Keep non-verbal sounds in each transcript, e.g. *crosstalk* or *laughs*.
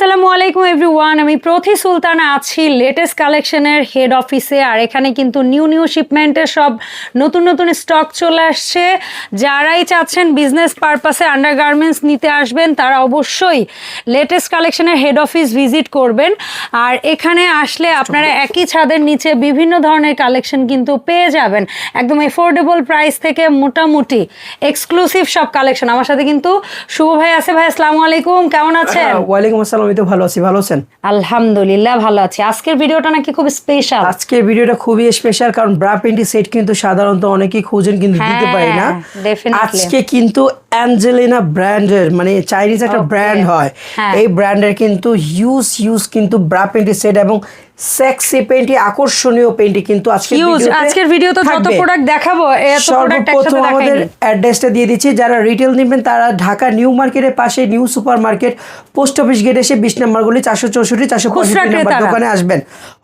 আসসালামু আলাইকুম এভরিওয়ান, আমি প্রথি সুলতানা আছি লেটেস্ট কালেকশনের হেড অফিসে আর এখানে কিন্তু নিউ নিউ শিপমেন্টের সব নতুন নতুন স্টক চলে আসছে। যারাই চাচ্ছেন বিজনেস পারপাসে আন্ডারগার্মেন্টস নিতে আসবেন, তারা অবশ্যই লেটেস্ট কালেকশনের হেড অফিস ভিজিট করবেন। আর এখানে আসলে আপনারা একই ছাদের নিচে বিভিন্ন ধরনের কালেকশন কিন্তু পেয়ে যাবেন। একদম এফোর্ডেবল প্রাইস থেকে মোটামুটি এক্সক্লুসিভ সব কালেকশন আমার সাথে কিন্তু শুভ ভাই আছে। ভাই, আসসালামু আলাইকুম। কেমন আছেন? *laughs* ওয়ালাইকুম আসসালাম আমি তো ভালো আছি ভালো আছেন? আলহামদুলিল্লাহ ভালো আছি। আজকের ভিডিওটা নাকি খুব স্পেশাল আজকে ভিডিওটা খুবই স্পেশাল কারণ ব্রা পেন্টি সেট কিন্তু সাধারণত অনেকেই খুঁজেন কিন্তু দিতে হ্যাঁ, পারি না। আজকে কিন্তু অ্যাঞ্জেলিনা ব্র্যান্ডের মানে চাইনিজ একটা ব্র্যান্ড হয়। হ্যাঁ। এই ব্র্যান্ডের কিন্তু হিউজ হিউজ কিন্তু ব্রা পেন্টি সেট এবং সেক্সি পেন্টি আকর্ষণীয় পেন্টি কিন্তু আজকে আজকের ভিডিও তো যত প্রোডাক্ট দেখাবো এত প্রোডাক্ট একসাথে আমাদের অ্যাড্রেসটা দিয়ে দিচ্ছি। যারা রিটেল নেবেন তারা ঢাকা নিউ মার্কেটের পাশে new super market post office gate এসে বিশ নাম্বারগুলি চারশো চৌষট্টি চারশো পঁয়ষট্টি নাম্বার দোকানে আসবেন।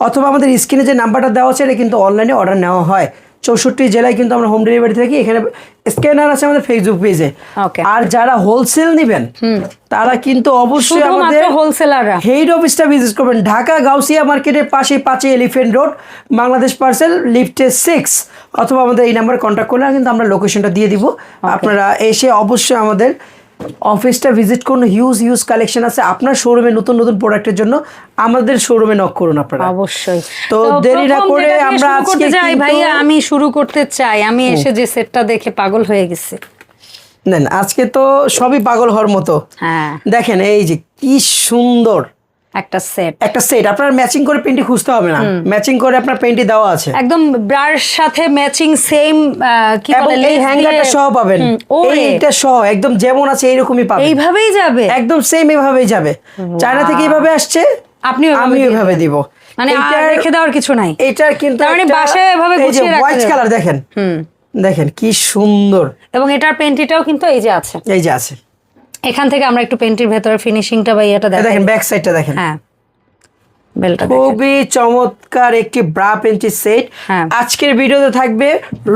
অথবা আমাদের স্ক্রিনে যে নাম্বারটা দেওয়া আছে এটা কিন্তু অনলাইনে অর্ডার নেওয়া হয়। চৌষট্টি জেলায় কিন্তু আমরা হোম ডেলিভারি থাকি এখানে স্ক্যানার আছে আমাদের ফেসবুক পেজে আর যারা হোলসেল নেবেন তারা কিন্তু অবশ্যই আমাদের হোলসেলাররা হেড অফিসটা ভিজিট করবেন। ঢাকা গাউসিয়া মার্কেটের পাশে পাঁচে এলিফেন্ট রোড বাংলাদেশ পার্সেল লিফটে সিক্স অথবা আমাদের এই নাম্বারে কন্ট্যাক্ট করলে কিন্তু আমরা লোকেশনটা দিয়ে দিব। আপনারা এসে অবশ্যই আমাদের অফিসটা ভিজিট করুন হিউজ হিউজ কালেকশন আছে। আপনার শোরুমে নতুন নতুন প্রোডাক্টের জন্য আমাদের শোরুমে নক করুন আপনারা। অবশ্যই। তো দেরি না করে আমরা আজকে যাই ভাইয়া আমি শুরু করতে চাই। আমি এসে যে সেটটা দেখে পাগল হয়ে গেছি। নেন আজকে তো সবই পাগল হওয়ার মতো। হ্যাঁ। দেখেন এই যে কি সুন্দর। একটা সেট একটা সেট আপনার ম্যাচিং করে পেন্টি খুঁজতে হবে না। ম্যাচিং করে আপনার পেন্টি দেওয়া আছে। একদম ব্রার সাথে ম্যাচিং সেম কি বলে এই হ্যাঙ্গারটা সহ পাবেন। এইটা সহ একদম যেমন আছে এইরকমই পাবেন। এইভাবেই যাবে? একদম সেম এভাবেই যাবে। চায়না থেকে এইভাবে আসছে এভাবে আমি এভাবে দিব। মানে আর রেখে দেওয়ার কিছু নাই। এটার কিন্তু মানে বাসায় এভাবে গুছিয়ে রাখতে হোয়াইট কালার দেখেন। হুম। দেখেন কি সুন্দর। এবং এটার পেন্টিটাও কিন্তু এই যে আছে। এই যে আছে। এখান থেকে আমরা একটু পেন্টির ভেতরে ফিনিশিংটা বা ইয়েটা দেখেন ব্যাক সাইডটা দেখেন। হ্যাঁ বেলটা। খুবই চমৎকার একটি ব্রা পেন্টি সেট হ্যাঁ। আজকের ভিডিওতে থাকবে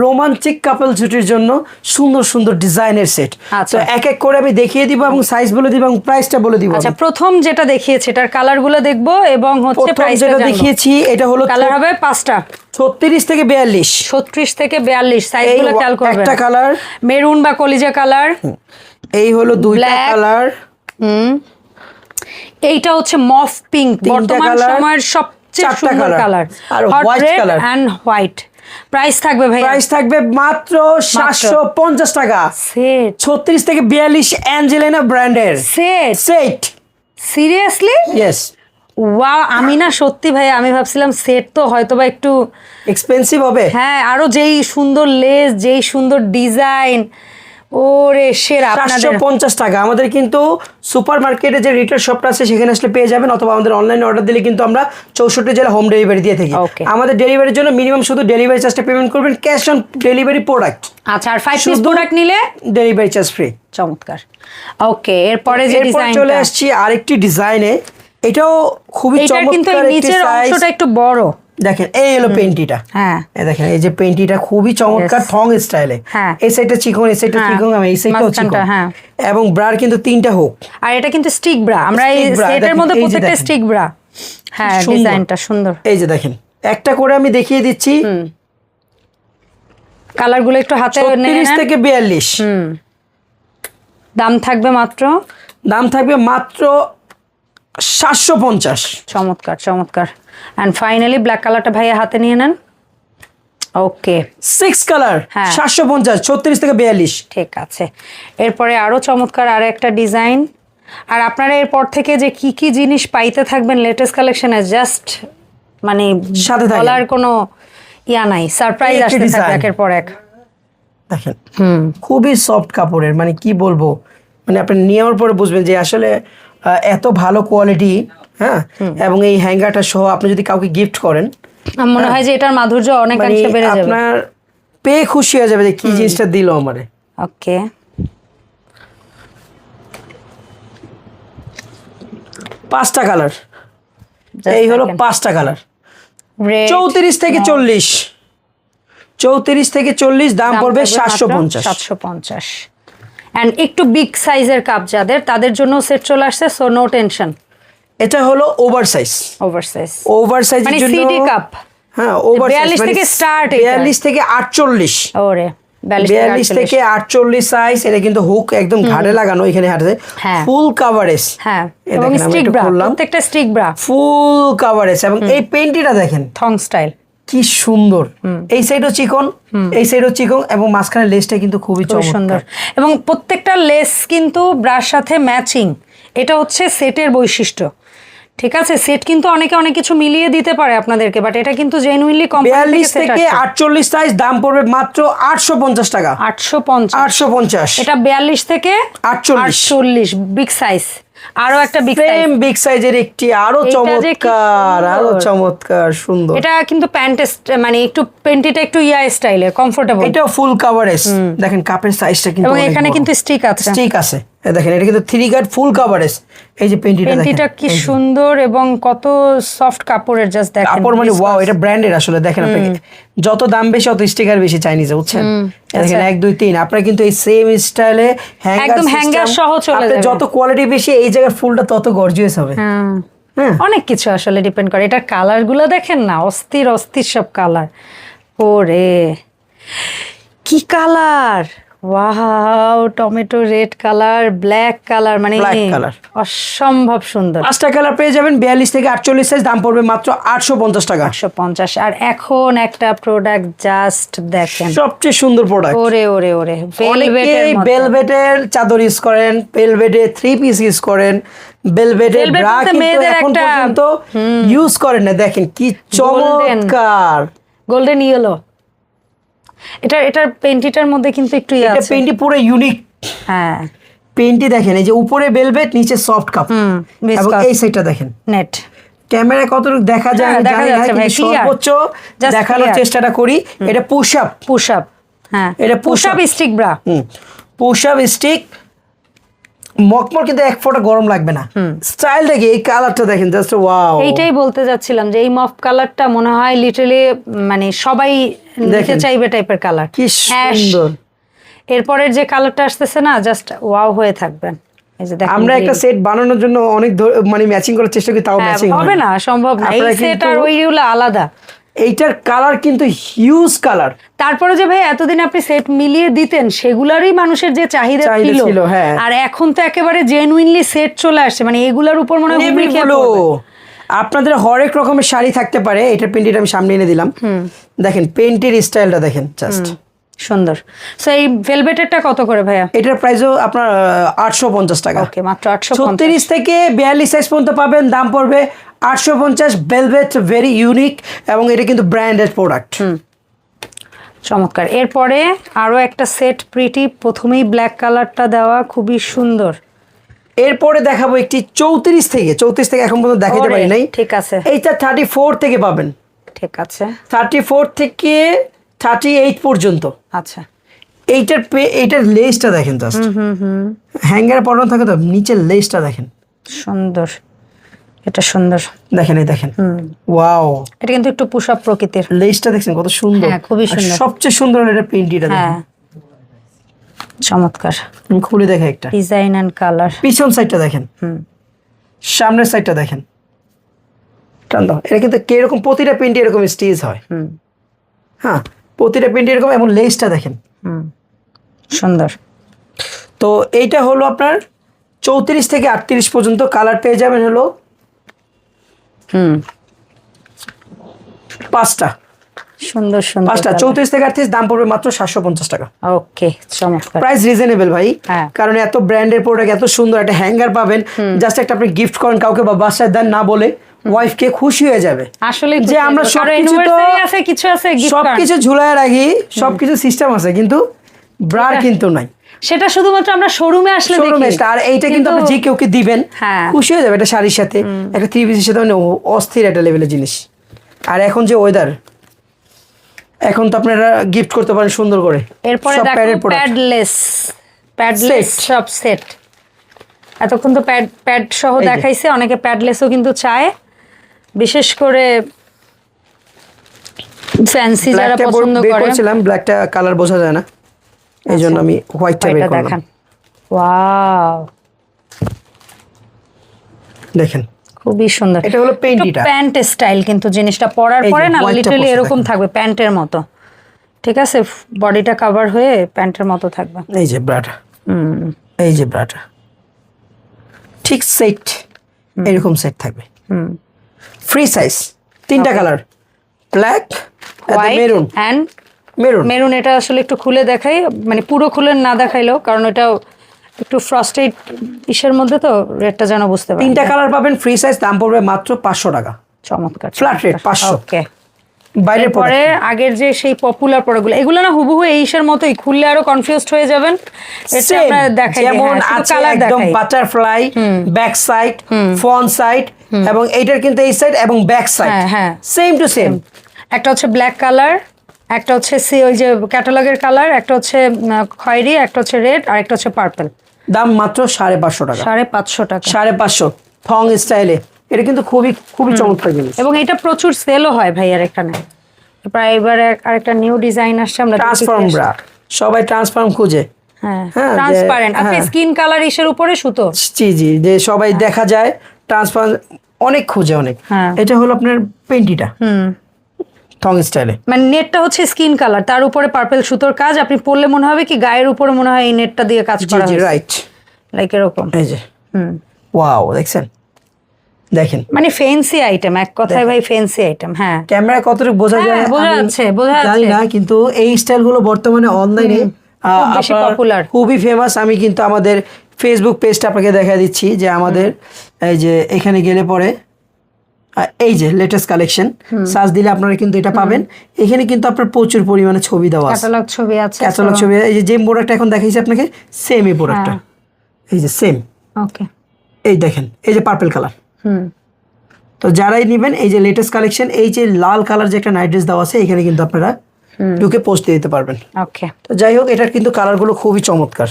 রোমান্টিক কাপল জুটির জন্য সুন্দর সুন্দর ডিজাইনের সেট আচ্ছা। তো এক এক করে আমি দেখিয়ে দিব এবং সাইজ বলে দিব এবং প্রাইসটা বলে দিব আচ্ছা প্রথম যেটা দেখিয়েছে এটার কালারগুলো দেখব এবং হচ্ছে প্রাইসটা যেটা দেখিয়েছি এটা হলো কালার হবে পাঁচটা। ছত্রিশ থেকে বিয়াল্লিশ। ছত্রিশ থেকে বিয়াল্লিশ এই সাইজগুলো খেয়াল করবেন। একটা কালার মেরুন বা কলিজা কালার এই হলো দুইটা কালার হুম। এইটা হচ্ছে মফ পিঙ্ক বর্তমান সময়ের সবচেয়ে সুন্দর colour R red colour। And white price থাকবে ভাই প্রাইস থাকবে মাত্র সাতশো পঞ্চাশ টাকা। সেট ছত্রিশ থেকে বিয়াল্লিশ অ্যাঞ্জেলিনা ব্র্যান্ডের সেট সেট সিরিয়াসলি ইয়েস ওয়া আমি না সত্যি ভাই আমি ভাবছিলাম সেট তো হয়তো বা একটু এক্সপেন্সিভ হবে। হ্যাঁ আরও যেই সুন্দর লেস যেই সুন্দর ডিজাইন ওরে সেরা পঞ্চাশ টাকা। আমাদের কিন্তু সুপার মার্কেটে যে রিটেল শপটা আছে সেখানে আসলে পেয়ে যাবেন অথবা আমাদের অনলাইনে অর্ডার দিলে কিন্তু আমরা চৌষট্টি জেলা হোম ডেলিভারি দিয়ে থাকি. আমাদের ডেলিভারির জন্য মিনিমাম শুধু ডেলিভারি চার্জটা পেমেন্ট করবেন ক্যাশ অন ডেলিভারি প্রোডাক্ট আচ্ছা আর ফাইভ পিস প্রোডাক্ট নিলে? ডেলিভারি চার্জ ফ্রি চমৎকার। ওকে এরপরে যে ডিজাইন চলে আসছি আরেকটি ডিজাইনে এটাও খুবই কিন্তু চমৎকার নিচের অংশটা একটু বড়। দেখেন এই হলো পেন্টিটা। হ্যাঁ। এই দেখেন এই যে পেন্টিটা খুবই চমৎকার থং স্টাইলে হ্যাঁ। এই সাইডটা চিকন এই সাইডটা হ্যাঁ। চিকন আমি এই সাইডটাও চিকন। হ্যাঁ। এবং ব্রার কিন্তু তিনটা হোক আর এটা কিন্তু স্টিক ব্রা আমরা এই সেটের মধ্যে প্রত্যেকটা স্টিক ব্রা হ্যাঁ। ডিজাইনটা সুন্দর। এই যে দেখেন একটা করে আমি দেখিয়ে দিচ্ছি। কালারগুলো একটু হাতে নিয়ে। থেকে বিয়াল্লিশ। দাম থাকবে মাত্র? দাম থাকবে মাত্র সাতশো পঞ্চাশ। চমৎকার চমৎকার। অ্যান্ড ফাইনালি ব্ল্যাক কালারটা ভাইয়া হাতে নিয়ে নেন। Okay six colour. সাতশো পঞ্চাশ ছত্রিশ থেকে বিয়াল্লিশ। ঠিক আছে। এরপরে আরও চমৎকার আর একটা ডিজাইন আর আপনারা এরপর থেকে যে কি কি জিনিস পাইতে থাকবেন লেটেস্ট কালেকশনে জাস্ট মানে সাথে। বলার কোনো ইয়া নাই। সারপ্রাইজ আসতে থাকবে একের পর এক। দেখেন হুম। খুবই সফট কাপড়ের মানে কি বলব? মানে আপনি নেওয়ার পরে বুঝবেন যে আসলে এত ভালো কোয়ালিটি হ্যাঁ? এবং এই হ্যাঙ্গারটা সহ আপনি যদি কাউকে গিফট করেন মনে হয়? যে এটার মাধুর্য মানে অনেকাংশে বেড়ে যাবে। আপনার পেয়ে খুশি হয়ে যাবে যে কি জিনিসটা দিল আমারে। ওকে। পাঁচটা কালার এই হলো পাঁচটা কালার চৌত্রিশ থেকে চল্লিশ। চৌত্রিশ থেকে চল্লিশ দাম পড়বে সাতশো পঞ্চাশ। সাতশো পঞ্চাশ। অ্যান্ড একটু বিগ সাইজের কাপ যাদের তাদের জন্য সেট চলে আসছে সো নো টেনশন এটা হলো over size over size over size মানে সিডি কাপ হ্যাঁ ওভার 42 থেকে start এটা। বিয়াল্লিশ থেকে আটচল্লিশ। ওরে বিয়াল্লিশ বিয়াল্লিশ থেকে আটচল্লিশ সাইজ এটা কিন্তু হুক একদম ঘাড়ে লাগানো এখানে হাতে হ্যাঁ। ফুল কাভারেজ হ্যাঁ এ এবং স্টিক ব্রা। প্রত্যেকটা স্টিক ব্রা ফুল কাভারেজ এবং এই পেন্টিটা দেখেন। থং স্টাইল কি সুন্দর। এই সাইডও চিকন এই সাইডও চিকন এবং মাঝখানে লেসটা কিন্তু খুবই খুব সুন্দর। এবং প্রত্যেকটা লেস কিন্তু ব্রাশ সাথে ম্যাচিং এটা হচ্ছে সেটের বৈশিষ্ট্য। ঠিক আছে? সেট কিন্তু অনেকে অনেক কিছু মিলিয়ে দিতে পারে আপনাদেরকে বাট এটা কিন্তু জেনুইনলি কম বিয়াল্লিশ থেকে আটচল্লিশ সাইজ দাম পড়বে মাত্র আটশো পঞ্চাশ টাকা। আটশো পঞ্চাশ। আটশো পঞ্চাশ। এটা বিয়াল্লিশ থেকে আটচল্লিশ। আটচল্লিশ বিগ সাইজ আরও একটা বিগ সেম বিগ সাইজের একটি আরও চমৎকার আরও চমৎকার সুন্দর। এটা কিন্তু প্যান্ট মানে একটু প্যান্টিটা একটু ইয়া স্টাইলের কমফোর্টেবল এটা ফুল কাভারেজ দেখেন কাপের সাইজটা কিন্তু এবং এখানে কিন্তু স্টিক আছে। স্টিক আছে। দেখেন এটা কিন্তু থ্রি গার্ড ফুল কাভারেজ এই যে পেন্টিটা পেন্টিটা কি সুন্দর এবং কত সফট কাপড়ের জাস্ট দেখেন। কাপড় মানে ওয়াও এটা ব্র্যান্ডেড আসলে দেখেন আপনি। যত দাম বেশি অত স্টিকার বেশি চাইনিজে বুঝছেন? দেখেন আচ্ছা। এক দুই তিন। আপনারা কিন্তু এই সেম স্টাইলে হ্যাঙ্গার একদম hanger সহ চলে যাবে। যত কোয়ালিটি বেশি এই জায়গার ফুলটা তত গর্জিয়াস হবে। হ্যাঁ। হ্যাঁ। অনেক কিছু আসলে ডিপেন্ড করে। এটার কালারগুলো দেখেন না অস্থির অস্থির সব কালার ওরে! কি colour wow tomato red colour black colour মানে color। অসম্ভব সুন্দর। পাঁচটা কালার পেয়ে যাবেন বিয়াল্লিশ থেকে আটচল্লিশ সাইজ দাম পড়বে মাত্র আটশো পঞ্চাশ টাকা। একশো পঞ্চাশ। আর এখন একটা প্রোডাক্ট জাস্ট দেখেন। সবচেয়ে সুন্দর প্রোডাক্ট ওরে ওরে ওরে বেলভেটের চাদর ইউজ করেন বেলভেটের থ্রি পিস ইউজ করেন বেলভেটের ব্রা কিন্তু এখন পর্যন্ত ইউজ করেন না। দেখেন কি চমৎকার। গোল্ডেন ইয়েলো এটা এটার পেন্টিটার মধ্যে কিন্তু একটু ইয়ে এটা আছে। পেন্টি পুরো ইউনিক হ্যাঁ। পেন্টি দেখেন এই যে উপরে বেলভেট নিচে সফট কাপ এবং। এই সাইডটা দেখেন। নেট ক্যামেরা কতটুকু দেখা যায় হ্যাঁ, আমি দেখা জানি না যাচ্ছে ভাই, কিন্তু clear। সর্বোচ্চ Just দেখানোর clear। চেষ্টাটা করি। এটা পুশ আপ পুশ আপ হ্যাঁ। এটা push push up up। Stick bra হুম। পুশ আপ স্টিক মকমল কিন্তু এক ফোঁটা গরম লাগবে না। স্টাইল দেখি এই কালারটা দেখেন জাস্ট ওয়াও এইটাই বলতে যাচ্ছিলাম যে এই মফ কালারটা মনে হয় লিটারালি মানে সবাই নিতে চাইবে টাইপের কালার। কি সুন্দর। এরপরের যে কালারটা আসতেছে না জাস্ট ওয়াও হয়ে থাকবেন এই যে দেখেন আমরা একটা সেট বানানোর জন্য অনেক মানে ম্যাচিং করার চেষ্টা করি তাও ম্যাচিং হবে না। সম্ভব না। এই সেট আর ওইগুলো আলাদা। এইটার কালার কিন্তু হিউজ কালার তারপরে যে ভাই এতদিন আপনি সেট মিলিয়ে দিতেন সেগুলারই মানুষের যে চাহিদা ছিল। হ্যাঁ। আর এখন তো একেবারে জেনুইনলি সেট চলে আসছে। মানে এগুলার উপর মনে হয়। আপনাদের হরেক রকমের শাড়ি থাকতে পারে এটা পেন্টিটা আমি সামনে এনে দিলাম। দেখেন পেন্টের স্টাইলটা দেখেন জাস্ট সুন্দর। সো এই ভেলভেটেরটা কত করে ভাইয়া? এটার প্রাইসও আপনার আটশো পঞ্চাশ টাকা। ওকে মাত্র আটশো ছত্রিশ থেকে বিয়াল্লিশ সাইজ পর্যন্ত পাবেন দাম পড়বে আটশো পঞ্চাশ ভেলভেট ভেরি ইউনিক এবং এটা কিন্তু ব্র্যান্ডেড প্রোডাক্ট চমৎকার। এরপরে আরও একটা সেট প্রিটি প্রথমেই ব্ল্যাক কালারটা দেওয়া খুবই সুন্দর। এরপরে দেখাবো একটি চৌত্রিশ থেকে চৌত্রিশ থেকে এখন পর্যন্ত দেখাতে পারি নাই। ঠিক আছে। এইটা থার্টি ফোর থেকে পাবেন। ঠিক আছে। থার্টি ফোর থেকে থার্টি এইট পর্যন্ত। আচ্ছা। এইটার পে এইটার লেসটা দেখেন জাস্ট হ্যাঙ্গার পরানো থাকে তো নিচের লেসটা দেখেন। সুন্দর। এটা সুন্দর। দেখেন এই দেখেন। ওয়াও এটা কিন্তু একটু পুষ প্রকৃতির। লেসটা দেখছেন কত সুন্দর। হ্যাঁ, খুবই সুন্দর। সবচেয়ে সুন্দর এটা প্রিন্টিটা হ্যাঁ। দেখেন চমৎকার। আমি খুলে দেখে একটা। ডিজাইন অ্যান্ড কালার পিছন সাইডটা দেখেন। সামনের সাইডটা দেখেন। টান দাও। এটা কিন্তু কীরকম প্রতিটা প্রিন্টে এরকম স্টেজ হয়। হুম। হ্যাঁ। প্রতিটা প্রিন্টে এরকম এবং লেসটা দেখেন। হুম সুন্দর। তো এইটা হলো আপনার চৌত্রিশ থেকে আটত্রিশ পর্যন্ত কালার পেয়ে যাবেন হলো হুম। পাঁচটা। সুন্দর সুন্দর পাঁচটা চৌত্রিশ থেকে আটত্রিশ দাম পড়বে মাত্র সাতশো পঞ্চাশ টাকা। ওকে চমৎকার। প্রাইস রিজনেবল ভাই হ্যাঁ। কারণ এত ব্র্যান্ডের প্রোডাক্ট এত সুন্দর একটা হ্যাঙ্গার পাবেন। জাস্ট একটা আপনি গিফট করেন কাউকে বা বাসায় দেন না বলে। ওয়াইফকে খুশি হয়ে যাবে। আসলে যে আমরা সবকিছু তো আছে কিছু আছে। সবকিছু ঝুলায় রাখি সবকিছু সিস্টেম আছে কিন্তু ব্রার কিন্তু নাই। সেটা শুধুমাত্র আমরা শোরুমে আসলে শোরুমে আর এইটা কিন্তু আপনি যে কেউকে দিবেন হ্যাঁ। খুশি হয়ে যাবে একটা শাড়ির সাথে একটা থ্রি পিসের সাথে মানে অস্থির একটা লেভেলের জিনিস। আর এখন যে ওয়েদার এখন তো আপনারা গিফট করতে পারেন সুন্দর করে। এরপরে দেখো প্যাডলেস প্যাডলেস সব সেট এতক্ষণ তো প্যাড প্যাড সহ দেখাইছে অনেকে প্যাডলেসও কিন্তু চায়। বিশেষ করে ফ্যান্সি যারা পছন্দ করে। করেছিলাম ব্ল্যাকটা কালার বোঝা যায় না। এই জন্য আমি হোয়াইটটা বের করলাম। দেখান। ওয়াও দেখেন। খুবই সুন্দর। এটা হলো পেন্টিটা প্যান্ট স্টাইল কিন্তু জিনিসটা পরার পরে না লিটারালি এরকম থাকবে প্যান্টের মতো। ঠিক আছে? বডিটা কভার হয়ে প্যান্টের মতো থাকবে। এই যে ব্রাটা হুম। এই যে ব্রাটা ঠিক সেট এরকম সেট থাকবে। হুম। ফ্রি সাইজ তিনটা colour black maroon and maroon maroon এটা আসলে একটু খুলে দেখাই মানে পুরো খুলে না দেখাইলেও কারণ এটাও একটু ফ্রস্টেড ইসের মধ্যে তো রেটটা যেন বুঝতে পারি তিনটা কালার পাবেন ফ্রি সাইজ দাম পড়বে মাত্র পাঁচশো টাকা। চমৎকার ফ্ল্যাট রেট পাঁচশো। ওকে বাইরের পরে আগের যে সেই পপুলার প্রোডাক্টগুলো এগুলো না হুবহু এই ইসের মতোই খুললে আরও কনফিউজড হয়ে যাবেন। এটা আমরা দেখাই যেমন আছে একদম butterfly back side front side এবং এইটার কিন্তু এই সাইড এবং ব্যাক সাইড হ্যাঁ, হ্যাঁ। সেম টু সেম একটা হচ্ছে ব্ল্যাক কালার একটা হচ্ছে সি ওই যে ক্যাটালগের কালার একটা হচ্ছে খয়েরি একটা হচ্ছে রেড আর একটা হচ্ছে পার্পল দাম মাত্র সাড়ে পাঁচশো টাকা। সাড়ে পাঁচশো টাকা। সাড়ে পাঁচশো। থং স্টাইলে এটা কিন্তু খুবই খুবই চমৎকার জিনিস। এবং এটা প্রচুর সেলও হয় ভাইয়ার এখানে। প্রায় এবারে আরেকটা নিউ ডিজাইন আসছে আমরা ট্রান্সফর্ম ব্রা সবাই ট্রান্সফর্ম খুঁজে। হ্যাঁ হ্যাঁ, ট্রান্সপারেন্ট আপনি হ্যাঁ। স্কিন কালার ইসের উপরে সুতো? জি জি যে সবাই দেখা যায় ট্রান্সফার অনেক খুঁজে অনেক। হ্যাঁ। এটা হলো আপনার পেন্টিটা। হুম। থং স্টাইলে। মানে নেটটা হচ্ছে স্কিন কালার তার উপরে পার্পল সুতোর কাজ। আপনি পরলে মনে হবে কি গায়ের উপরে মনে হয় এই নেটটা দিয়ে কাজ করা রাইট লাইক এরকম। এই যে। হুম। ওয়াও দেখছেন? দেখেন। মানে ফেন্সি আইটেম এক কথায় ভাই ফেন্সি আইটেম হ্যাঁ। ক্যামেরা কতটুকু বোঝা হ্যাঁ, যায় বোঝা যাচ্ছে, বোঝা জানি না কিন্তু এই স্টাইলগুলো বর্তমানে অনলাইনে popular। খুবই ফেমাস আমি কিন্তু আমাদের ফেসবুক পেজটা আপনাকে দেখা দিচ্ছি যে আমাদের এই যে এখানে গেলে পরে এই যে লেটেস্ট কালেকশন সার্চ দিলে আপনারা কিন্তু এটা পাবেন। এখানে কিন্তু আপনার প্রচুর পরিমাণে ছবি দেওয়া আছে। ক্যাটালগ ছবি আছে ক্যাটালগ ছবি এই যে যে প্রোডাক্টটা এখন দেখাইছি আপনাকে সেম এই প্রোডাক্টটা হ্যাঁ। এই যে সেম ওকে এই দেখেন এই যে পার্পল কালার হুম। তো যারাই নেবেন এই যে লেটেস্ট কালেকশন এই যে লাল কালার যে একটা নাইট ড্রেস দেওয়া আছে এখানে কিন্তু আপনারা ঢুকে পোস্ট দিতে পারবেন। ওকে তো যাই হোক এটার কিন্তু কালারগুলো খুবই চমৎকার।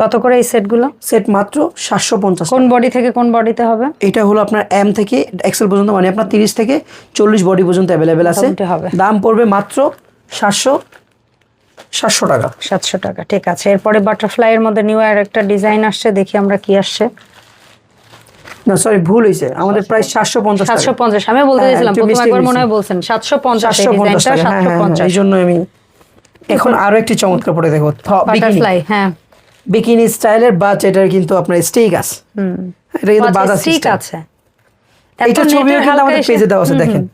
কত করে এই সেটগুলো সেট মাত্র সাতশো পঞ্চাশ কোন বডি থেকে কোন বডিতে হবে? এটা হলো আপনার এম থেকে এক্সেল পর্যন্ত মানে আপনার তিরিশ থেকে চল্লিশ বডি পর্যন্ত অ্যাভেলেবেল আছে। দাম পড়বে মাত্র সাতশো সাতশো টাকা। সাতশো টাকা ঠিক আছে। এরপরে বাটারফ্লাই এর মধ্যে নিউ আর একটা ডিজাইন আসছে দেখি আমরা কি আসছে। না সরি ভুল হয়েছে আমাদের প্রায় সাতশো পঞ্চাশ সাতশো পঞ্চাশ আমি বলতে হ্যাঁ, চাইছিলাম প্রথম একবার মনে হয় বলছেন। সাতশো পঞ্চাশ সাতশো পঞ্চাশ ডিজাইনটা টাকা হ্যাঁ হ্যাঁ এই জন্য আমি এখন আরও একটি চমৎকার পরে দেখো বাটারফ্লাই হ্যাঁ। বিকিনি স্টাইলের বাচ এটার কিন্তু আপনার স্টিক আছে। হুম। এটা কিন্তু সিস্টেম আছে। এটা ছবিও কিন্তু আমাদের পেজে দেওয়া আছে দেখেন।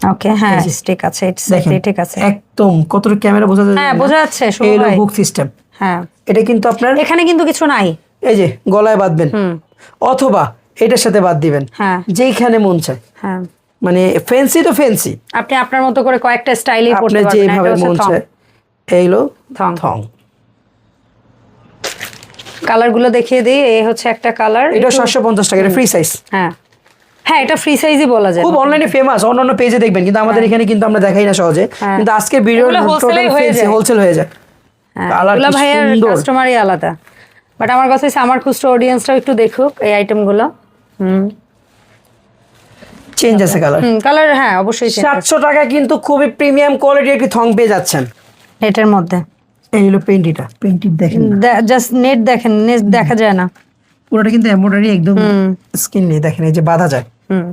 ওকে হ্যাঁ স্টিক আছে দেখেন ঠিক আছে। একদম কতটা ক্যামেরা বোঝা যায়? হ্যাঁ বোঝা যাচ্ছে এই হুক সিস্টেম হ্যাঁ। এটা কিন্তু আপনার এখানে কিন্তু কিছু নাই। এই যে গলায় বাঁধবেন। অথবা এটার সাথে বাদ দিবেন। হ্যাঁ। যেইখানে মন চায়। হ্যাঁ। মানে ফ্যান্সি তো ফ্যান্সি আপনি আপনার মতো করে কয়েকটা স্টাইলই পড়তে পারবেন। যেভাবে মন চায় এইলো থং। থং কালারগুলো দেখিয়ে দিই। এই হচ্ছে একটা কালার এটা সাতশো পঞ্চাশ টাকা এটা ফ্রি সাইজ হ্যাঁ। হ্যাঁ এটা ফ্রি সাইজই বলা যায়। খুব অনলাইনে ফেমাস অন্যান্য পেজে দেখবেন। কিন্তু আমাদের এখানে কিন্তু আমরা দেখাই না সহজে। হ্যাঁ। কিন্তু আজকে ভিডিও টোটাল হয়ে যায়। হোলসেল হয়ে যায়। হ্যাঁ। এগুলো ভাইয়ার কাস্টমারই আলাদা। বাট আমার কাছে হচ্ছে আমার খুচরো অডিয়েন্সরাও একটু দেখুক এই আইটেমগুলো হুম। চেঞ্জ আছে কালার হুম কালার হ্যাঁ অবশ্যই। সাতশো টাকা কিন্তু খুবই প্রিমিয়াম কোয়ালিটি একটি থং পেয়ে যাচ্ছেন। এটার মধ্যে। এই হলো পেন্টিটা পেন্টিট দেখেন জাস্ট নেট দেখেন নেট দেখা যায় না। পুরোটা কিন্তু এমব্রয়ডারি একদম স্কিন নেই দেখেন এই যে বাঁধা যায়। হুম।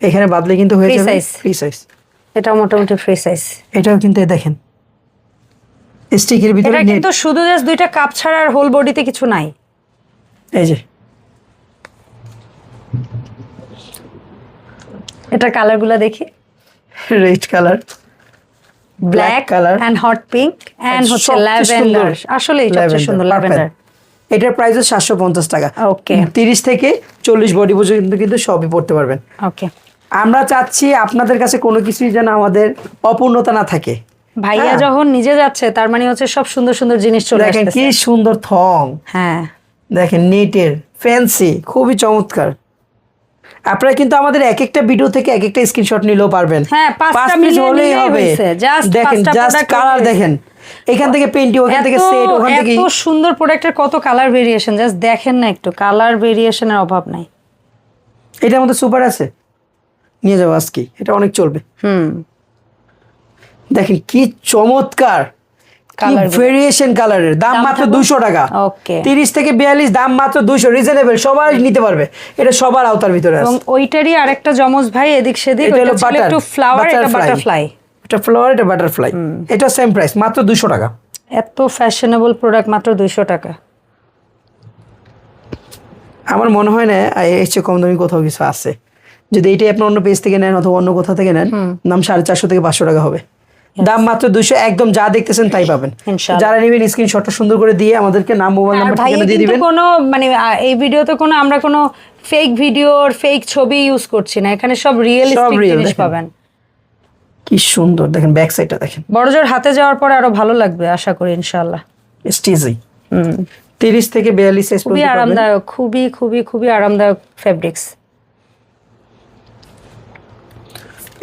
এখানে বাঁধলে কিন্তু হয়ে যাবে size। ফ্রি সাইজ এটাও মোটামুটি ফ্রি সাইজ এটাও কিন্তু দেখেন। স্টিকের ভিতরে এটা কিন্তু শুধু জাস্ট দুইটা কাপ ছাড়া আর হোল বডিতে কিছু নাই। এই যে। এটা কালারগুলো দেখি। Red colour black colour and hot pink and হচ্ছে ল্যাভেন্ডার আসলেই সবচেয়ে সুন্দর ল্যাভেন্ডার এটার প্রাইস সাতশো পঞ্চাশ টাকা। ওকে তিরিশ থেকে চল্লিশ বডি পর্যন্ত কিন্তু সবই পড়তে পারবেন। ওকে আমরা চাচ্ছি আপনাদের কাছে কোনো কিছুই যেন আমাদের অপূর্ণতা না থাকে। ভাইয়া হ্যাঁ। যখন নিজে যাচ্ছে তার মানে হচ্ছে সব সুন্দর সুন্দর জিনিস চলে দেখেন কি সুন্দর থং। হ্যাঁ। দেখেন নেটের ফ্যান্সি খুবই চমৎকার। আপনারা কিন্তু আমাদের এক একটা ভিডিও থেকে এক একটা স্ক্রিনশট নিলেও পারবেন। হ্যাঁ, পাঁচটা হলেই হবে। দেখেন জাস্ট কালার দেখেন। এখান থেকে পেন্টি ওখান থেকে সেট ওখান থেকে এত সুন্দর প্রোডাক্টের কত কালার ভেরিয়েশন জাস্ট দেখেন না একটু। কালার ভেরিয়েশনের অভাব নাই। এটার মধ্যে সুপার আছে। নিয়ে যাব আজকে। এটা অনেক চলবে। হুম। দেখেন কি চমৎকার ভেরিয়েশন কালারের দাম মাত্র দুশো টাকা। তিরিশ থেকে বিয়াল্লিশ দাম মাত্র দুশো রিজনেবল সবাই নিতে পারবে। এটা সবার আওতার ভিতরে আছে। এবং ওইটারই আরেকটা জমজ ভাই এদিক সেদিক একটু ফ্লাওয়ার এটা বাটারফ্লাই এটা ফ্লাওয়ার এটা বাটারফ্লাই এটা সেম প্রাইস মাত্র দুশো টাকা। এত ফ্যাশনেবল প্রোডাক্ট মাত্র দুইশো টাকা। আমার মনে হয় না এর চেয়ে কম দামি কোথাও কিছু আছে। যদি এটাই আপনি অন্য পেজ থেকে নেন অথবা অন্য কোথাও থেকে নেন দাম সাড়ে চারশো থেকে পাঁচশো টাকা হবে। দাম মাত্র দুশো একদম যা দেখতেছেন তাই পাবেন। ইনশাআল্লাহ। যারা নেবেন স্ক্রিনশটটা সুন্দর করে দিয়ে আমাদেরকে নাম মোবাইল নাম্বার ঠিকানা দিয়ে দিবেন। কোনো মানে এই ভিডিওতে কোনো আমরা কোনো ফেক ভিডিওর ফেক ছবি ইউজ করছি না। এখানে সব রিয়েলিস্টিক জিনিস পাবেন। কি সুন্দর দেখেন ব্যাক সাইডটা দেখেন। বড় জোর হাতে যাওয়ার পরে আরও ভালো লাগবে আশা করি ইনশাল্লাহ স্টিজি তিরিশ থেকে বিয়াল্লিশ সাইজ খুবই আরামদায়ক খুবই খুবই খুবই আরামদায়ক ফেব্রিক্স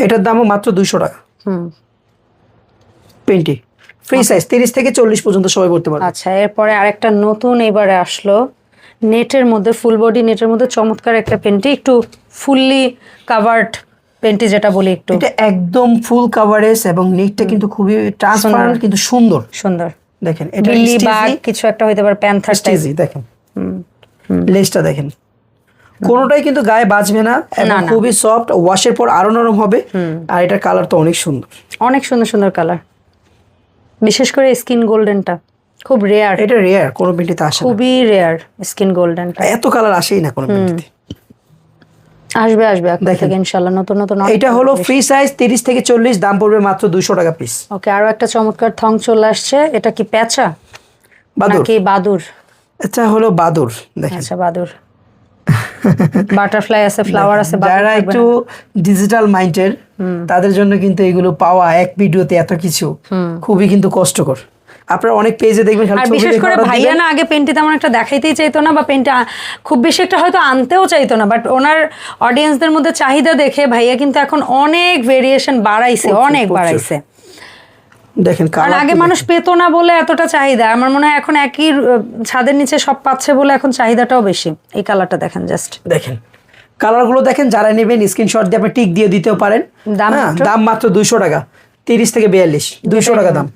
এটার দামও মাত্র দুশো টাকা। হুম। পেন্টি ফ্রি সাইজ তিরিশ থেকে চল্লিশ পর্যন্ত সবাই পড়তে পারবে আচ্ছা এরপরে আরেকটা নতুন এবারে আসলো। নেটের মধ্যে ফুল বডি নেটের মধ্যে চমৎকার একটা পেন্টি একটু ফুললি কাভার্ড পেন্টি যেটা বলি একটু। এটা একদম ফুল কাভারেজ এবং নেকটা কিন্তু খুবই ট্রান্সপারেন্ট কিন্তু সুন্দর। সুন্দর। দেখেন এটা বিল্লি বাগ কিছু একটা হইতে পারে প্যান্থার স্টিজি দেখেন। লেসটা দেখেন। কোনোটাই কিন্তু গায়ে বাজবে না এবং না, না। খুবই সফট ওয়াশের পর আরও নরম হবে। আর এটার কালার তো অনেক সুন্দর। অনেক সুন্দর সুন্দর কালার বিশেষ করে স্কিন গোল্ডেনটা খুব রেয়ার এটা রেয়ার কোনো পেন্টিতে আসে খুবই রেয়ার স্কিন গোল্ডেনটা। এত কালার আসেই না কোনো পেন্টিতে আসবে আসবে দেখেন। থেকে ইনশাল্লাহ নতুন নতুন এটা হলো ফ্রি সাইজ তিরিশ থেকে চল্লিশ দাম পড়বে মাত্র দুশো টাকা পিস ওকে আরও একটা চমৎকার থং চলে আসছে। এটা কি প্যাচা? বাদুর। নাকি বাদুর? এটা হলো বাদুর দেখেন। আচ্ছা বাদুর। বাটারফ্লাই আছে ফ্লাওয়ার আছে যারা একটু ডিজিটাল মাইন্ডের তাদের জন্য কিন্তু এগুলো পাওয়া এক ভিডিওতে এত কিছু খুবই কিন্তু কষ্টকর। আপনারা অনেক পেজে দেখবেন আর বিশেষ করে ভাইয়া না আগে পেনটি তেমন একটা দেখাইতেই চাইতো না বা পেনটা খুব বেশি একটা হয়তো আনতেও চাইতো না বাট ওনার অডিয়েন্সদের মধ্যে চাহিদা দেখে ভাইয়া কিন্তু এখন অনেক ভেরিয়েশন বাড়াইছে অনেক বাড়াইছে। দেখেন কারণ আগে মানুষ পেতো না বলে এতটা চাহিদা। আমার মনে হয় এখন একই ছাদের নিচে সব পাচ্ছে বলে এখন চাহিদাটাও বেশি। এই কালারটা দেখেন জাস্ট দেখেন কালারগুলো দেখেন যারা নেবেন স্ক্রিনশট দিয়ে আপনি টিক দিয়ে দিতেও পারেন। দাম হ্যাঁ, দাম মাত্র দুইশো টাকা তিরিশ থেকে বিয়াল্লিশ দুইশো টাকা দাম।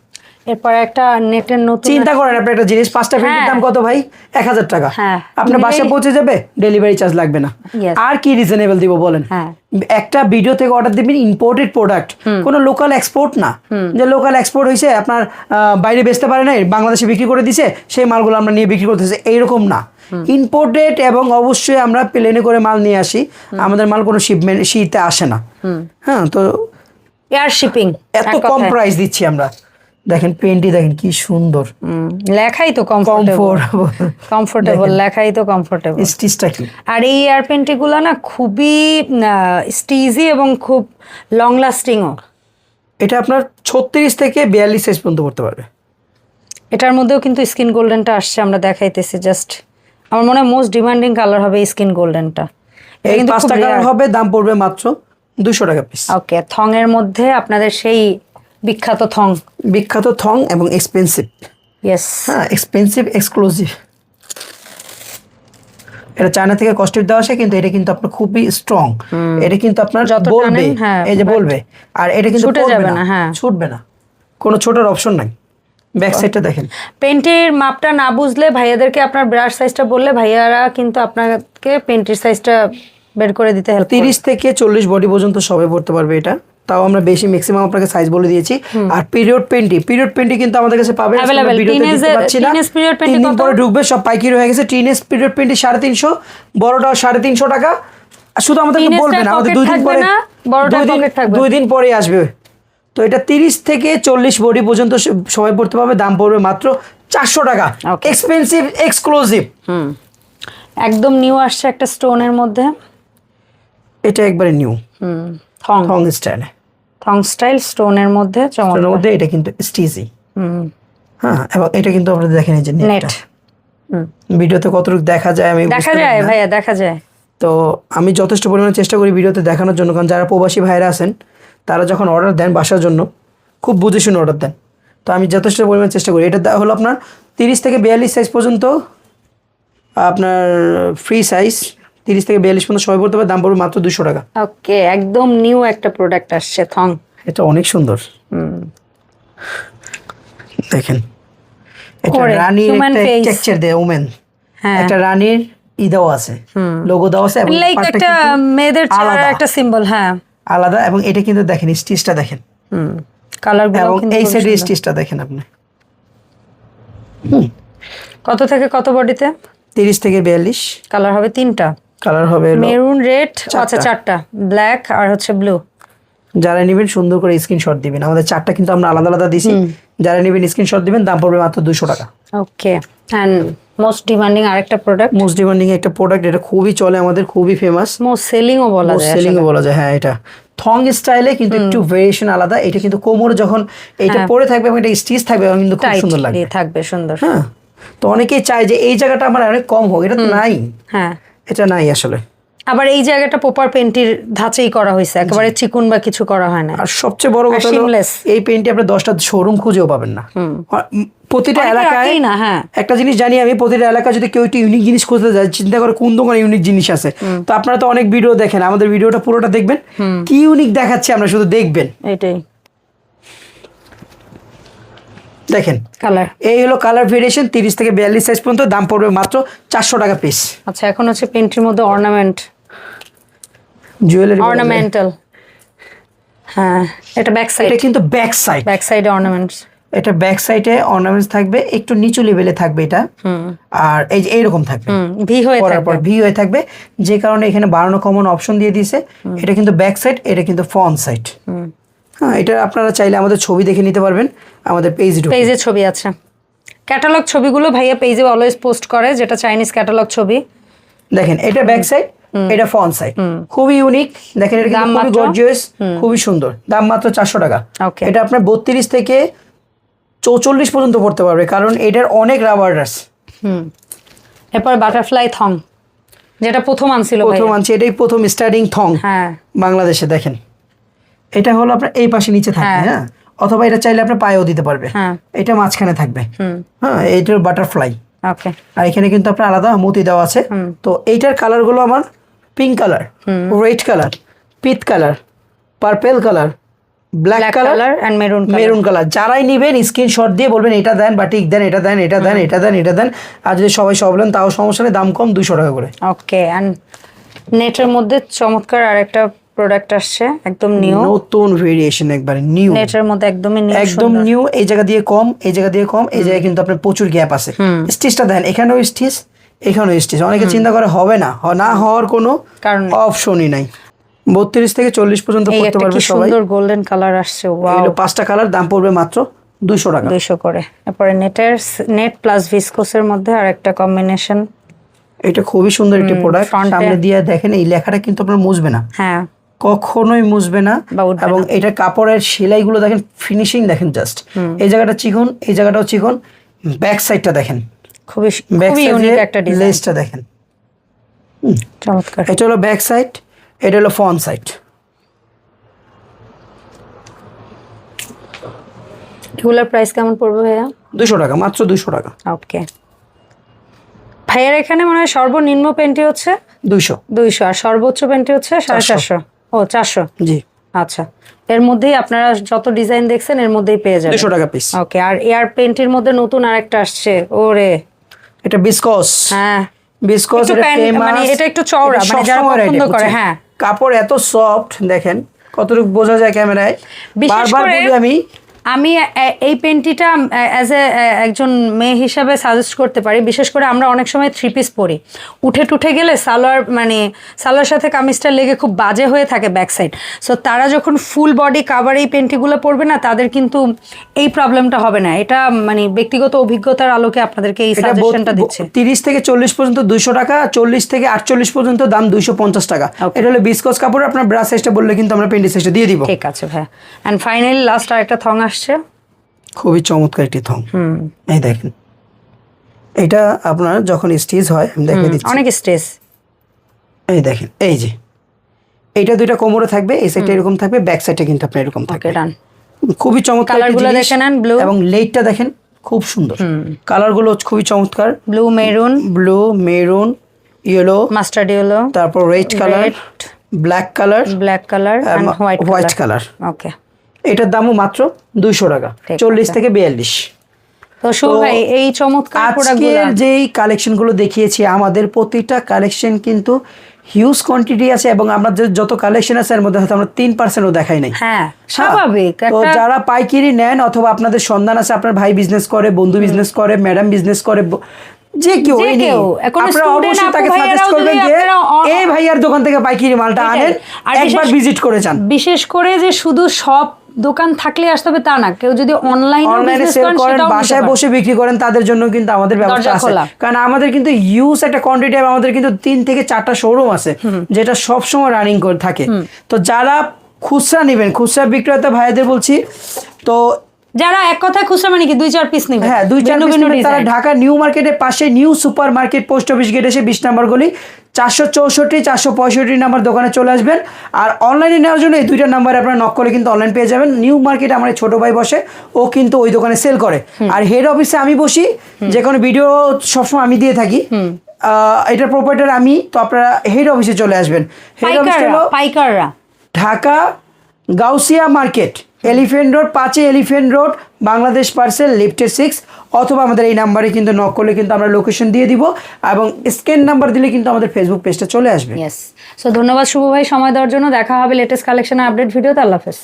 এরপর একটা নেটের নতুন চিন্তা করেন আপনি একটা জিনিস পাঁচটা হ্যাঁ। দাম কত ভাই? এক হাজার টাকা। হ্যাঁ। আপনার বাসায় পৌঁছে যাবে? ডেলিভারি চার্জ লাগবে না। আর কি রিজনেবল দিব বলেন? হ্যাঁ। একটা ভিডিও থেকে অর্ডার দিবেন ইম্পোর্টেড প্রোডাক্ট কোনো লোকাল এক্সপোর্ট না। যে লোকাল এক্সপোর্ট হয়েছে আপনার বাইরে বেচতে পারে নাই বাংলাদেশে বিক্রি করে দিছে সেই মালগুলো আমরা নিয়ে বিক্রি করতেছি। এইরকম না। ইম্পোর্টেড এবং অবশ্যই আমরা প্লেনে করে মাল নিয়ে আসি। আমাদের মাল কোনো শিপমেন্ট শীতে আসে না। হ্যাঁ তো এয়ার শিপিং এত কম প্রাইস দিচ্ছি আমরা। দেখেন পেনটি দেখেন কি সুন্দর। লেখাই তো কমফোর্টেবল কমফোর্টেবল লেখাই তো কমফোর্টেবল স্টিচটা কি আর এই এয়ার পেন্টিগুলো না খুবই স্টিজি এবং খুব লং লাস্টিংও এটা আপনার ছত্রিশ থেকে বিয়াল্লিশ সাইজ পর্যন্ত পড়তে পারবে। এটার মধ্যেও কিন্তু স্কিন গোল্ডেনটা আসছে আমরা দেখাইতেছি জাস্ট আমার মনে হয় মোস্ট ডিমান্ডিং কালার হবে স্কিন গোল্ডেনটা এই পাঁচটা কালার হবে দাম পড়বে মাত্র দুশো টাকা পিস ওকে থং এর মধ্যে আপনাদের সেই বিখ্যাত থং। বিখ্যাত থং এবং এক্সপেন্সিভ ইয়েস হ্যাঁ এক্সপেন্সিভ এক্সক্লুসিভ এটা চায়না থেকে কস্টিভ দেওয়া আসে কিন্তু এটা কিন্তু আপনার খুবই স্ট্রং এটা কিন্তু আপনার যত বলবে হ্যাঁ, এই যে বলবে। আর এটা কিন্তু ছুটে যাবে না হ্যাঁ। ছুটবে না। কোনো ছোটার অপশন নাই। ব্যাক সাইডটা দেখেন। পেন্টের মাপটা না বুঝলে ভাইয়াদেরকে আপনার ব্রাশ সাইজটা বললে ভাইয়ারা কিন্তু আপনাকে পেন্টের সাইজটা বের করে দিতে হেল্প তিরিশ থেকে চল্লিশ বডি পর্যন্ত সবাই পড়তে পারবে এটা। তাও আমরা বেশি ম্যাক্সিমাম আপনাকে সাইজ বলে দিয়েছি। আর পিরিয়ড পেন্টি পিরিয়ড পেন্টি কিন্তু আমাদের কাছে পাবেন তিন দিন পরে ঢুকবে সব পাইকারি হয়ে গেছে। টিনেজ পিরিয়ড পেন্টি সাড়ে তিনশো বড়টা সাড়ে তিনশো টাকা। আর শুধু আমাদেরকে বলবেন আমাদের দুই দিন পরে দুই দিন পরে আসবে। তো এটা তিরিশ থেকে চল্লিশ বডি পর্যন্ত সবাই পড়তে পারবে দাম পড়বে মাত্র চারশো টাকা। এক্সপেন্সিভ এক্সক্লুসিভ একদম নিউ আসছে একটা স্টোনের মধ্যে। এটা একবারে নিউ হুম। থং। থং স্টাইলে। থং স্টাইল স্টোনের মধ্যে চমৎকার। মধ্যে এটা কিন্তু স্টিজি। হুম। হ্যাঁ এবং এটা কিন্তু আপনারা দেখেন এই যে নেট। ভিডিওতে কতটুকু দেখা যায় আমি দেখা যায় ভাইয়া দেখা যায়। তো আমি যথেষ্ট পরিমাণে চেষ্টা করি ভিডিওতে দেখানোর জন্য কারণ যারা প্রবাসী ভাইরা আছেন তারা যখন অর্ডার দেন বাসার জন্য খুব বুঝে শুনে অর্ডার দেন। তো আমি যথেষ্ট পরিমাণে চেষ্টা করি। এটা হলো আপনার তিরিশ থেকে বিয়াল্লিশ সাইজ পর্যন্ত আপনার ফ্রি সাইজ তিরিশ থেকে বিয়াল্লিশ পর্যন্ত সবাই পড়তে পারে দাম পড়বে মাত্র দুশো টাকা। ওকে একদম নিউ একটা প্রোডাক্ট আসছে থং। এটা অনেক সুন্দর। দেখেন এটা করে, রানীর একটা টেক্সচার দেয় ওমেন হ্যাঁ। একটা রানীর ই দেওয়া আছে লোগো দেওয়া আছে এবং লাইক একটা মেয়েদের। একটা সিম্বল হ্যাঁ। আলাদা এবং এটা কিন্তু দেখেন স্টিচটা দেখেন। হুম কালার এবং এই স্টিচটা দেখেন আপনি। কত থেকে কত বডিতে তিরিশ থেকে বিয়াল্লিশ। কালার হবে তিনটা। কালার হবে মেরুন রেড আচ্ছা চারটা। ব্ল্যাক আর হচ্ছে ব্লু যারা নেবেন সুন্দর করে স্ক্রিনশট দিবেন। আমাদের চারটা কিন্তু আমরা আলাদা আলাদা দিছি। যারা নেবেন স্ক্রিনশট দিবেন দাম পড়বে মাত্র দুশো টাকা। ওকে অ্যান্ড মোস্ট ডিমান্ডিং আরেকটা প্রোডাক্ট মোস্ট ডিমান্ডিং একটা প্রোডাক্ট এটা খুবই চলে আমাদের খুবই ফেমাস মোস্ট সেলিংও বলা মোস্ট যায় সেলিং বলা যায় হ্যাঁ এটা। থং স্টাইলে কিন্তু একটু ভেরিয়েশন আলাদা। এটা কিন্তু কোমরে যখন এটা পরে থাকবে এবং এটা স্টিচ থাকবে এবং কিন্তু খুব সুন্দর লাগবে। থাকবে সুন্দর। হ্যাঁ। তো অনেকেই চায় যে এই জায়গাটা আমার অনেক কম হোক এটা তো নাই। হ্যাঁ। এটা নাই আসলে। আবার এই জায়গাটা পোপার পেন্টির ধাঁচেই করা হয়েছে একেবারে চিকুন বা কিছু করা হয় না আর সবচেয়ে বড় কথা হলো এই পেনটি আপনি দশটা শোরুম খুঁজেও পাবেন না। প্রতিটা এলাকায় না, হ্যাঁ। একটা জিনিস জানি আমি প্রতিটা এলাকায় যদি কেউ একটু ইউনিক জিনিস খুঁজতে যায় চিন্তা করে কোন দোকানে ইউনিক জিনিস আছে। তো আপনারা তো অনেক ভিডিও দেখেন আমাদের ভিডিওটা পুরোটা দেখবেন। কি ইউনিক দেখাচ্ছে আমরা শুধু দেখবেন। এটাই দেখেন কালার এই হলো কালার ভেরিয়েশন তিরিশ থেকে বিয়াল্লিশ সাইজ পর্যন্ত দাম পড়বে মাত্র চারশো টাকা পিস আচ্ছা এখন হচ্ছে পেন্টির মধ্যে অর্নামেন্ট জুয়েলারি অর্নামেন্টাল হ্যাঁ এটা ব্যাক সাইড এটা কিন্তু ব্যাক সাইড ব্যাক সাইডে অর্নামেন্টস এটা ব্যাক সাইডে অর্নামেন্টস থাকবে একটু নিচু লেভেলে থাকবে এটা। আর এই যে এইরকম থাকবে। হুম ভি হয়ে থাকবে। পর ভি হয়ে থাকবে যে কারণে এখানে বাড়ানো কমন অপশন দিয়ে দিয়েছে। এটা কিন্তু ব্যাক সাইড এটা কিন্তু ফ্রন্ট সাইড হ্যাঁ এটা আপনারা চাইলে আমাদের ছবি দেখে নিতে পারবেন আমাদের পেজ পেজে ছবি আছে। ক্যাটালগ ছবিগুলো ভাইয়া পেজে অলওয়েজ পোস্ট করে যেটা চাইনিজ ক্যাটালগ ছবি। দেখেন এটা ব্যাক সাইড এটা ফ্রন্ট সাইড খুবই ইউনিক দেখেন এটা কিন্তু খুবই গর্জিয়াস খুবই সুন্দর। দাম মাত্র চারশো টাকা. এটা আপনার বত্রিশ থেকে চৌচল্লিশ পর্যন্ত পড়তে পারবে কারণ এটার অনেক রাবার হুম। এরপর বাটারফ্লাই থং যেটা প্রথম আনছিল প্রথম আনছি এটাই প্রথম স্টার্টিং থং হ্যাঁ। বাংলাদেশে দেখেন। এটা হলো আপনার এই পাশে নিচে থাকবে হ্যাঁ। হ্যাঁ? অথবা এটা চাইলে আপনার পায়েও দিতে পারবে। হ্যাঁ। এটা মাঝখানে থাকবে। হুম। হ্যাঁ এইটার বাটারফ্লাই ওকে। আর এখানে কিন্তু আপনার আলাদা মতি দেওয়া আছে। তো এইটার কালারগুলো আমার পিঙ্ক কালার রেড কালার পিত colour purple colour black colour and maroon maroon colour যারাই নিবেন স্ক্রিনশট দিয়ে বলবেন এটা দেন বা টিক দেন এটা দেন এটা দেন এটা দেন এটা দেন। আর যদি সবাই সব বলেন তাও সমস্যা নেই দাম কম দুশো টাকা করে। ওকে এন্ড নেটের মধ্যে চমৎকার আরেকটা প্রোডাক্ট আসছে একদম নিউ নতুন ভেরিয়েশন একবারে নিউ নেটের মধ্যে একদমই নিউ একদম নিউ এই জায়গা দিয়ে কম এই জায়গা দিয়ে কম এই জায়গায় কিন্তু আপনার প্রচুর গ্যাপ আছে। স্টিচটা দেন এখানেও স্টিচ এখানেও স্টিচ অনেকে চিন্তা করে হবে না না হওয়ার কোনো কারণ অপশনই নাই। বত্রিশ থেকে চল্লিশ পর্যন্ত পড়তে পারবে সবাই। সুন্দর গোল্ডেন কালার আসছে ওয়াও পাঁচটা কালার দাম পড়বে মাত্র দুশো টাকা। দুইশো করে। তারপরে নেটের নেট প্লাস ভিসকোসের মধ্যে আর একটা কম্বিনেশন এটা খুবই সুন্দর একটি প্রোডাক্ট সামনে দিয়ে দেখেন এই লেখাটা কিন্তু আপনার মুছবে না। হ্যাঁ। কখনোই মুছবে না এবং এটা কাপড়ের সেলাইগুলো দেখেন ফিনিশিং দেখেন জাস্ট এই জায়গাটা চিকন এই জায়গাটাও চিকন ব্যাক সাইডটা দেখেন। খুবই খুবই ইউনিক একটা ডিজাইন লেসটা দেখেন। চমৎকার। এটা হলো ব্যাক সাইড এটা হলো ফ্রন্ট সাইড এগুলোর প্রাইস কেমন পড়বে ভাইয়া? দুশো টাকা মাত্র দুশো টাকা। ওকে ভাইয়ার এখানে মনে হয় সর্বনিম্ন পেন্টি হচ্ছে? দুইশো। দুইশো আর সর্বোচ্চ পেন্টি হচ্ছে সাড়ে চারশো। ও চারশো? জি। আচ্ছা। এর মধ্যেই আপনারা যত ডিজাইন দেখছেন এর মধ্যেই পেয়ে যাবেন। 200 টাকা পিস ওকে আর এয়ার পেন্টের মধ্যে নতুন আরেকটা আসছে। ওরে। এটা বিসকস হ্যাঁ। বিসকস মানে এটা একটু চওড়া, মানে যারা পছন্দ করে, হ্যাঁ। কাপড় এত সফট দেখেন কতটুকু বোঝা যায় ক্যামেরায়। বারবার বলি আমি আমি এই পেন্টিটা অ্যাজ এ একজন মেয়ে হিসাবে সাজেস্ট করতে পারি। বিশেষ করে আমরা অনেক সময় থ্রি পিস পরি। উঠে টুঠে গেলে সালোয়ার মানে সালোয়ার সাথে কামিজটা লেগে খুব বাজে হয়ে থাকে ব্যাক সাইড সো তারা যখন ফুল বডি কাভার এই পেন্টিগুলো পরবে না তাদের কিন্তু এই প্রবলেমটা হবে না। এটা মানে ব্যক্তিগত অভিজ্ঞতার আলোকে আপনাদেরকে এই সাজেশনটা দিচ্ছে। তিরিশ থেকে চল্লিশ পর্যন্ত দুশো টাকা চল্লিশ থেকে আটচল্লিশ পর্যন্ত দাম দুইশো পঞ্চাশ টাকা. এটা হলো বিসকস কাপড় আপনার ব্রাশ সাইজটা বললে কিন্তু আমরা পেন্টি সাইজটা দিয়ে দিব। ঠিক আছে ভাই অ্যান্ড ফাইনালি লাস্ট আর একটা থং আসছে। খুবই চমৎকার একটি থং হুম। এই দেখেন। এটা আপনার যখন স্টিচ হয় আমি দেখে দিচ্ছি। অনেক স্ট্রেস এই দেখেন এই যে। এইটা দুইটা কোমরে থাকবে এই সাইডটা এরকম থাকবে ব্যাক সাইডটা কিন্তু আপনার এরকম থাকবে। ডান খুবই চমৎকার কালারগুলো। দেখে নেন, blue। এবং লেটটা দেখেন খুব সুন্দর। কালারগুলো খুবই চমৎকার। Blue maroon blue maroon yellow mustard yellow তারপর red colour black colour black colour white colour okay এটার দামও মাত্র দুইশো টাকা চল্লিশ থেকে বিয়াল্লিশ। এই চমৎকার আজকের প্রোডাক্টগুলো যেই কালেকশনগুলো দেখিয়েছি আমাদের প্রতিটা কালেকশন কিন্তু হিউজ কোয়ান্টিটি আছে এবং যত কালেকশন আছে এর মধ্যে হয়তো আমরা তিন পার্সেন্টও দেখাই নাই। হ্যাঁ স্বাভাবিক। তো যারা পাইকারি নেন অথবা আপনাদের সন্ধান আছে আপনার ভাই বিজনেস করে বন্ধু বিজনেস করে ম্যাডাম বিজনেস করে যে কেউ আপনারা অবশ্যই আপু তাকে সাজেস্ট করবেন যে এই ভাইয়ার দোকান থেকে পাইকারি মালটা। আনেন আর একবার ভিজিট করে যান। বিশেষ করে যে শুধু সব দোকান থাকলে আসতে হবে তা না। কেউ যদি অনলাইন অনলাইনে সেল করেন বাসায় বসে বিক্রি করেন তাদের জন্য কিন্তু আমাদের ব্যবস্থা আছে। কারণ আমাদের কিন্তু ইউজ একটা কোয়ান্টিটি আমাদের কিন্তু তিন থেকে চারটা শোরুম আছে যেটা সব সময় রানিং করে থাকে। তো যারা খুচরা নেবেন খুচরা বিক্রেতা ভাইদের বলছি তো যারা এক কথায় খুচরা মানে কি? দুই চার পিস নিবে। হ্যাঁ দুই চার ভিন্ন নেবেন, তারা ঢাকা নিউ মার্কেটের পাশে new super market post office gate এসে বিশ নাম্বার গলি চারশো চৌষট্টি চারশো পঁয়ষট্টি নাম্বার দোকানে চলে আসবেন। আর অনলাইনে নেওয়ার জন্য এই দুইটা নাম্বার আপনারা নক করে কিন্তু অনলাইন পেয়ে যাবেন। নিউ মার্কেটে আমার ছোট ভাই বসে ও কিন্তু ওই দোকানে সেল করে। আর হেড অফিসে আমি বসি যে কোনো ভিডিও সবসময় আমি দিয়ে থাকি। এটার প্রোপাইটার আমি তো আপনারা হেড অফিসে চলে আসবেন। হেড অফিস হলো Dhaka Gausia market. Elephant Road পাঁচে এলিফেন্ট রোড বাংলাদেশ পার্সেল লিফটে সিক্স অথবা আমাদের এই নাম্বারে কিন্তু নক করলে কিন্তু আমরা লোকেশন দিয়ে দিব এবং স্ক্যান নাম্বার দিলে কিন্তু আমাদের ফেসবুক পেজটা চলে আসবে। ইয়েস সো ধন্যবাদ শুভ ভাই সময় দেওয়ার জন্য। দেখা হবে লেটেস্ট কালেকশন আপডেট ভিডিওতে আল্লাহ হাফেজ।